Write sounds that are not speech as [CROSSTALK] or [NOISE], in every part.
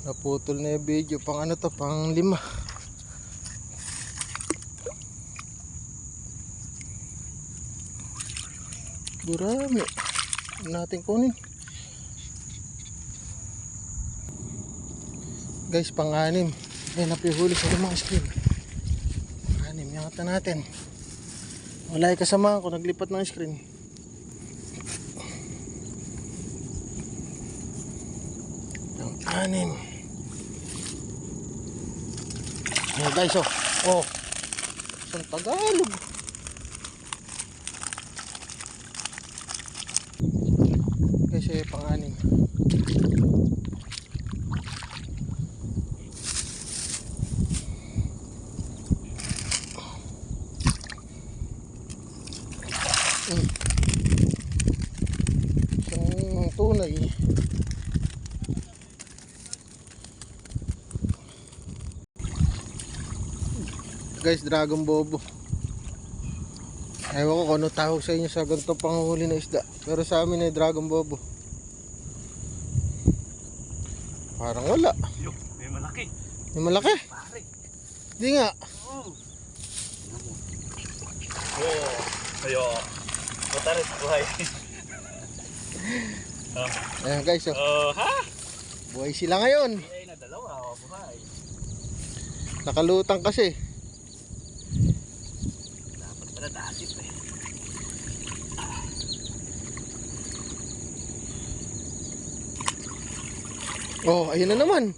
Naputol na yung video. Pang ano to? Pang lima. Durami. Ano natin kunin? Guys, pang-anim. Ay, napihuli sa limang screen. Pang-anim. Yangat na natin. Wala yung kasama ko. Naglipat ng screen. Ang anim. Oh guys, oh. Oh. Isang Tagalog. Guys, eh, pang-anim. Mm. Isang tunay. Guys dragon bobo ewan ko kung ano tawag sa inyo sa ganito panghuli na isda pero sa amin ay dragon bobo parang wala Yo, may malaki. yung malaki Pare. di nga Oh. Oh. Ayo. Mataris buhay. [LAUGHS] ayan guys oh, Oh, ha? buhay sila ngayon Ay, na dalawa. Oh, buhay. nakalutang kasi Dapat pala dati pa eh. Oh ayun na naman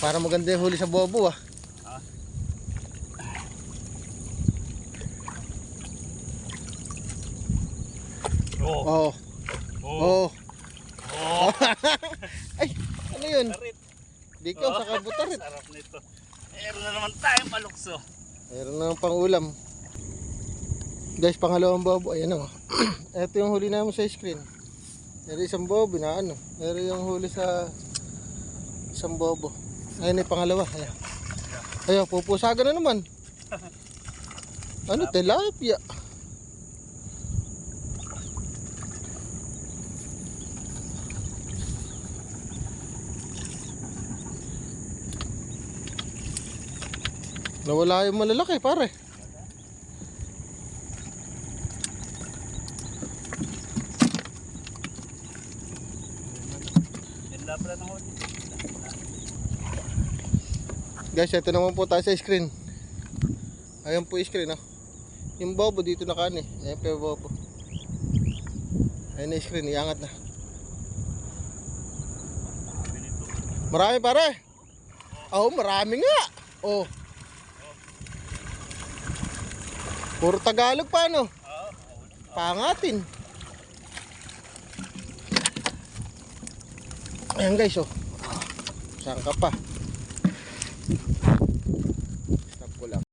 para maganda yung huli sa bobo ah Oh. oh Oh. oh Oh. [LAUGHS] ay ano yun di ka sa kabutarit Sarap nito. Meron na naman tayong palukso. Meron na pang ulam. Guys, pangalawang bobo. Ayan [CLEARS THROAT] o. Ito yung huli namin sa screen. Meron isang bobo na ano. Meron yung huli sa isang bobo. Ayun yung pangalawa. Ayan. Ayun, pupusagan na naman. Ano, tilapia. Nawala yung malalaki, pare. Lang pala ng huli. Guys, ito naman po tayo sa screen. Ayan po screen, oh. Yung bobo dito na kan eh. Ayan po yung bobo. Ayan na screen, iangat na. Marami pare. Oh, marami nga. Oh. Puro Tagalog pa no? Pangatin. Ayan guys oh. Saan ka pa?